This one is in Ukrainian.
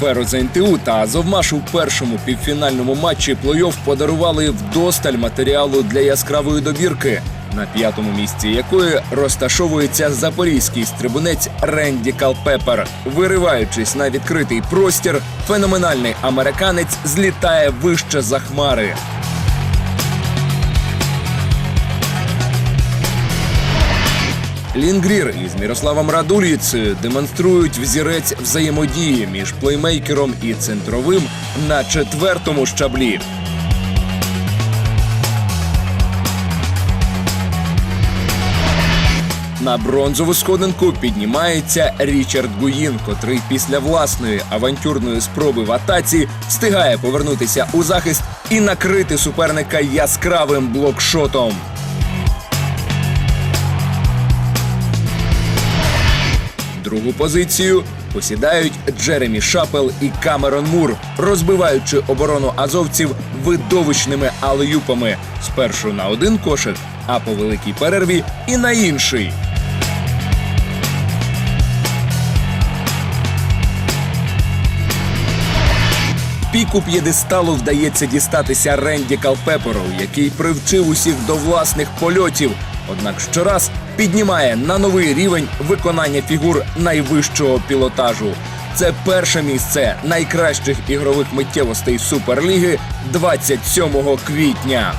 Фероза НТУ та Азовмаш у першому півфінальному матчі плей-офф подарували вдосталь матеріалу для яскравої добірки, на п'ятому місці якої розташовується запорізький стрибунець Ренді Калпепер. Вириваючись на відкритий простір, феноменальний американець злітає вище за хмари. Лінгрір із Мірославом Радуліцею демонструють взірець взаємодії між плеймейкером і центровим на четвертому щаблі. На бронзову сходинку піднімається Річард Гуїн, котрий після власної авантюрної спроби в атаці встигає повернутися у захист і накрити суперника яскравим блокшотом. Другу позицію посідають Джеремі Шапел і Камерон Мур, розбиваючи оборону азовців видовищними алеюпами спершу на один кошик, а по великій перерві і на інший. Піку п'єдесталу вдається дістатися Ренді Калпепору, який привчив усіх до власних польотів. Однак щораз піднімає на новий рівень виконання фігур найвищого пілотажу. Це перше місце найкращих ігрових миттєвостей Суперліги 27 квітня.